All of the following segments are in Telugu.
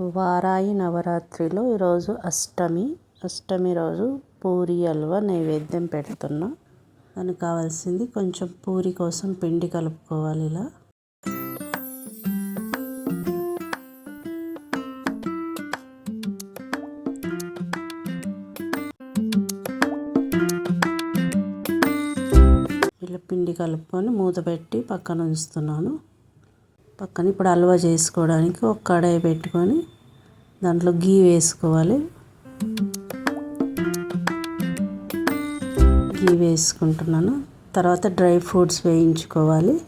వారాయి నవరాత్రిలో ఈరోజు అష్టమి. అష్టమి రోజు పూరి హల్వా నైవేద్యం పెడుతున్నా. దానికి కావాల్సింది కొంచెం పూరి కోసం పిండి కలుపుకోవాలి ఇలా. ఇలా పిండి కలుపుకొని మూత పెట్టి పక్కన ఉంచుతున్నాను. పక్కన ఇప్పుడు హల్వా చేసుకోవడానికి ఒక కడాయి పెట్టుకొని దాంట్లో గీ వేసుకోవాలి. గీ వేసుకుంటున్నాను. తర్వాత డ్రై ఫ్రూట్స్ వేయించుకోవాలి.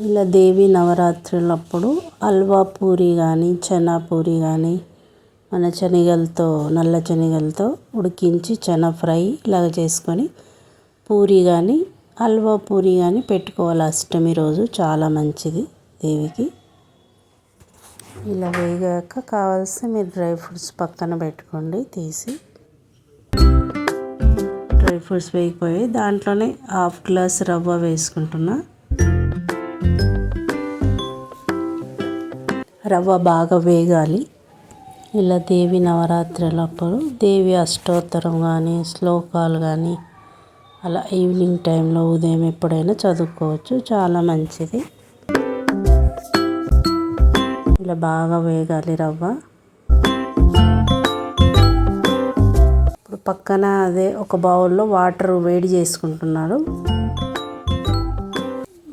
ఇలా దేవి నవరాత్రులప్పుడు హల్వా పూరి కానీ చనా పూరి కానీ మన శనగలతో నల్ల శనగలతో ఉడికించి చనా ఫ్రై ఇలాగ చేసుకొని పూరి కానీ హల్వా పూరి కానీ పెట్టుకోవాలి అష్టమి రోజు చాలా మంచిది దేవికి. ఇలా వేగాక కావాల్సి మీరు డ్రై ఫ్రూట్స్ పక్కన పెట్టుకోండి తీసి. డ్రై ఫ్రూట్స్ వేగిపోయి దాంట్లోనే హాఫ్ గ్లాస్ రవ్వ వేసుకుంటున్నా. రవ్వ బాగా వేగాలి. ఇలా దేవి నవరాత్రులప్పుడు దేవి అష్టోత్తరం కానీ శ్లోకాలు కానీ అలా ఈవినింగ్ టైంలో ఉదయం ఎప్పుడైనా చదువుకోవచ్చు. చాలా మంచిది. ఇలా బాగా వేగాలి రవ్వ. ఇప్పుడు పక్కన అదే ఒక బౌల్లో వాటర్ వేడి చేసుకుంటున్నాడు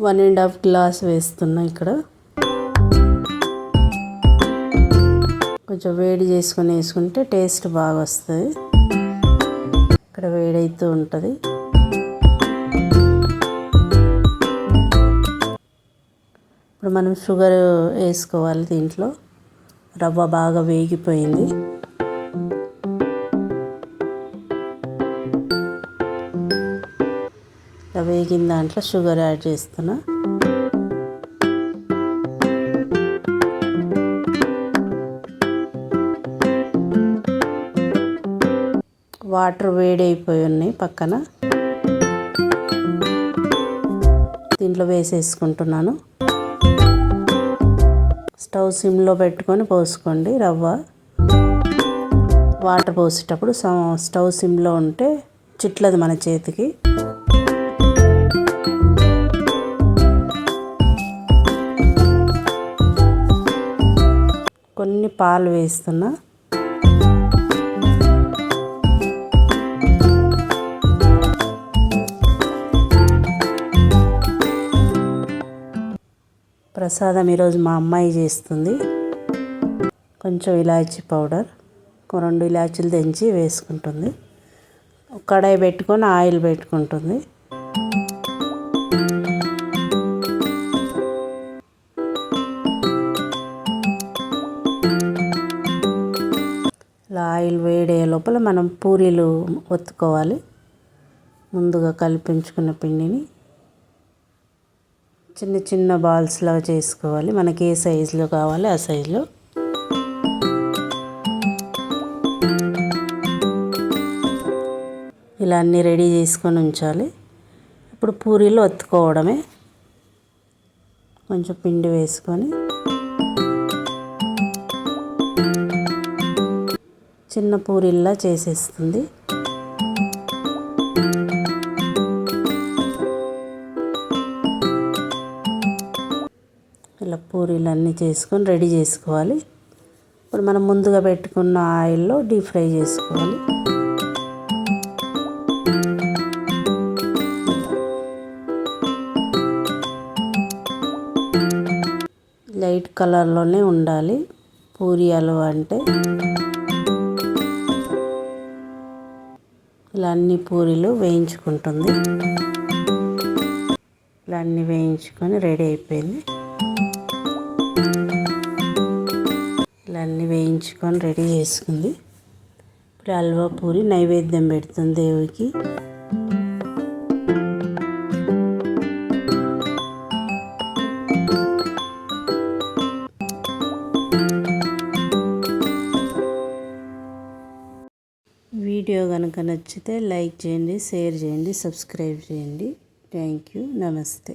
వన్ అండ్ హాఫ్ గ్లాస్ వేస్తున్నా ఇక్కడ. కొంచెం వేడి చేసుకొని వేసుకుంటే టేస్ట్ బాగా వస్తుంది. ఇక్కడ వేడైతూ ఉంటుంది. ఇప్పుడు మనం షుగర్ వేసుకోవాలి దీంట్లో. రవ్వ బాగా వేగిపోయింది. వేగిన దాంట్లో షుగర్ యాడ్ చేస్తున్నా. వాటర్ వేడైపోయి ఉన్నాయి పక్కన. దీంట్లో వేసేసుకుంటున్నాను. స్టవ్ సిమ్లో పెట్టుకొని పోసుకోండి రవ్వ. వాటర్ పోసేటప్పుడు స్టవ్ సిమ్లో ఉంటే చిట్లది మన చేతికి. కొన్ని పాలు వేస్తున్నా. ప్రసాదం ఈరోజు మా అమ్మాయి చేస్తుంది. కొంచెం ఇలాచీ పౌడర్ రెండు ఇలాచీలు తెంచి వేసుకుంటుంది. కడాయి పెట్టుకొని ఆయిల్ పెట్టుకుంటుంది. ఇలా ఆయిల్ వేడే లోపల మనం పూరీలు ఒత్తుకోవాలి. ముందుగా కలిపించుకున్న పిండిని చిన్న చిన్న బాల్స్ లాగా చేసుకోవాలి. మనకి ఏ సైజులో కావాలి ఆ సైజులో ఇలా అన్నీ రెడీ చేసుకొని ఉంచాలి. ఇప్పుడు పూరీలు ఒత్తుకోవడమే. కొంచెం పిండి వేసుకొని. చిన్న పూరిల్లా చేసేస్తుంది. ఇలా పూరీలు అన్నీ చేసుకొని రెడీ చేసుకోవాలి. ఇప్పుడు మనం ముందుగా పెట్టుకున్న ఆయిల్లో డీప్ ఫ్రై చేసుకోవాలి. లైట్ కలర్లోనే ఉండాలి. పూరి హల్వా అంటే ఇలా అన్ని పూరీలు వేయించుకుంటుంది. ఇలా అన్నీ వేయించుకొని రెడీ అయిపోయింది. అన్నీ వేయించుకొని రెడీ చేసుకుంది. ఇప్పుడు హల్వా పూరి నైవేద్యం పెడుతుంది దేవుడికి. వీడియో కనుక నచ్చితే లైక్ చేయండి షేర్ చేయండి సబ్స్క్రైబ్ చేయండి. Thank you. నమస్తే.